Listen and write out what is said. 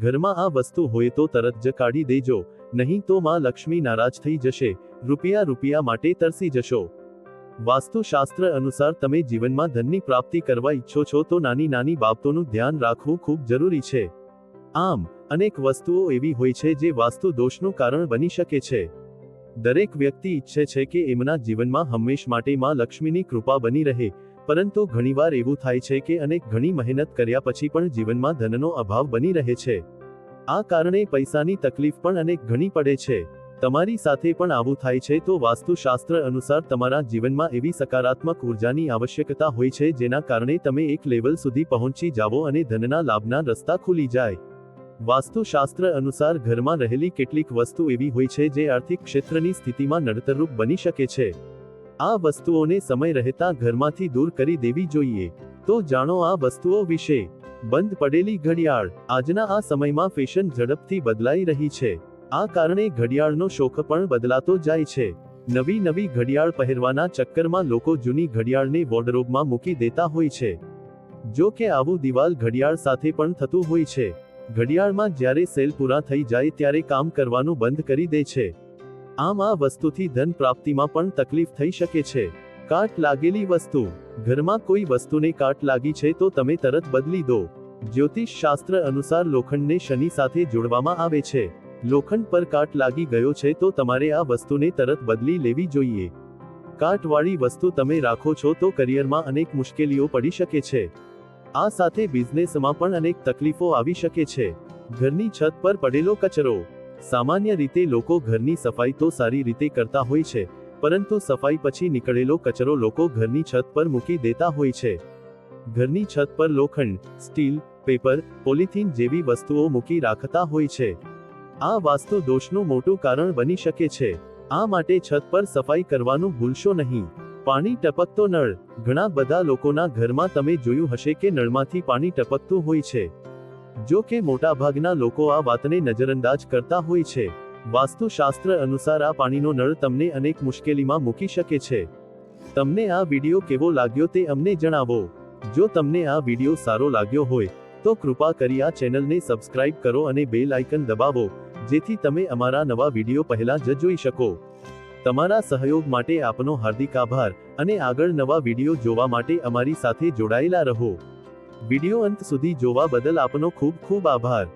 ઘરમાં આ વસ્તુ હોય તો તરત જ કાઢી દેજો, નહીં તો માં લક્ષ્મી નારાજ થઈ જશે, રૂપિયા રૂપિયા માટે તરસી જશો. વાસ્તુશાસ્ત્ર અનુસાર તમે જીવનમાં ધનની પ્રાપ્તિ કરવા ઈચ્છો છો તો નાની નાની બાબતોનું ધ્યાન રાખવું ખૂબ જરૂરી છે. આમ, અનેક વસ્તુઓ એવી હોય છે જે વાસ્તુ દોષનું કારણ બની શકે છે. દરેક વ્યક્તિ ઈચ્છે છે કે એમના જીવનમાં હંમેશ માટે માં લક્ષ્મીની કૃપા બની રહે પરંતુ ઘણીવાર એવું થાય છે કે અનેક ઘણી મહેનત કર્યા પછી પણ જીવનમાં ધનનો અભાવ બની રહે છે. આ કારણે પૈસાની તકલીફ પણ અનેક ઘણી પડે છે. તમારી સાથે પણ આવું થાય છે તો વાસ્તુશાસ્ત્ર અનુસાર તમારા જીવનમાં એવી સકારાત્મક ઉર્જાની આવશ્યકતા હોય છે જેના કારણે તમે એક લેવલ સુધી પહોંચી જાઓ અને ધનના લાભના રસ્તા ખુલી જાય. વાસ્તુશાસ્ત્ર અનુસાર ઘરમાં રહેલી કેટલીક વસ્તુ એવી હોય છે જે આર્થિક ક્ષેત્રની સ્થિતિમાં નડતરરૂપ બની શકે છે. આ વસ્તુઓને સમય રહેતા ઘરમાંથી દૂર કરી દેવી જોઈએ. તો જાણો આ વસ્તુઓ વિશે. બંધ પડેલી ઘડિયાળ. આજના આ સમયમાં ફેશન ઝડપથી બદલાઈ રહી છે. આ કારણે ઘડિયાળનો શોખ પણ બદલાતો જાય છે. નવી નવી ઘડિયાળ પહેરવાના ચક્કરમાં લોકો જૂની ઘડિયાળને વોર્ડરોબમાં મૂકી દેતા હોય છે. જો કે આવું દિવાલ ઘડિયાળ સાથે પણ થતું હોય છે. ઘડિયાળમાં જ્યારે સેલ પૂરા થઈ જાય ત્યારે કામ કરવાનું બંધ કરી દે છે. આમ આ વસ્તુથી ધન પ્રાપ્તિમાં પણ તકલીફ થઈ શકે છે. કાટ લાગેલી વસ્તુ. ઘરમાં કોઈ વસ્તુને કાટ લાગી છે તો તમે તરત બદલી દો. જ્યોતિષ શાસ્ત્ર અનુસાર લોખંડને શનિ સાથે જોડવામાં આવે છે. લોખંડ પર કાટ લાગી ગયો છે તો તમારે આ વસ્તુને તરત બદલી લેવી જોઈએ. કાટવાળી વસ્તુ તમે રાખો છો તો કરિયરમાં અનેક મુશ્કેલીઓ પડી શકે છે. આ સાથે બિઝનેસમાં પણ અનેક તકલીફો આવી શકે છે. ઘરની છત પર પડેલો કચરો. સામાન્ય રીતે લોકો ઘરની સફાઈ તો સારી રીતે કરતા હોય છે, પરંતુ સફાઈ પછી નીકળેલો કચરો લોકો ઘરની છત પર મૂકી દેતા હોય છે. ઘરની છત પર લોખંડ, સ્ટીલ, પેપર, પોલિથીન જેવી વસ્તુઓ મૂકી રાખતા હોય છે. આ વાસ્તુ દોષનું મોટું કારણ બની શકે છે. આ માટે છત પર સફાઈ કરવાનું ભૂલશો નહીં. પાણી ટપકતો નળ. ઘણા બધા લોકોના ઘરમાં તમે જોયું હશે કે નળમાંથી પાણી ટપકતું હોય છે. જો કે મોટાભાગના લોકો આ વાતને નજરઅંદાજ કરતા હોય છે. વાસ્તુશાસ્ત્ર અનુસાર આ પાણીનો નળ તમને અનેક મુશ્કેલીમાં મૂકી શકે છે. તમને આ વીડિયો કેવો લાગ્યો તે અમને જણાવો. જો તમને આ વીડિયો સારો લાગ્યો હોય, તો કૃપા કરી આ ચેનલને સબસ્ક્રાઇબ કરો અને બેલ આઇકન દબાવો, જેથી તમે અમારા નવા વીડિયો પહેલા જ જોઈ શકો. તમારા સહયોગ માટે આપનો હાર્દિક આભાર અને આગળ નવા વીડિયો જોવા માટે અમારી સાથે જોડાયેલા રહો. વિડિયો અંત સુધી જોવા બદલ આપનો ખૂબ ખૂબ આભાર.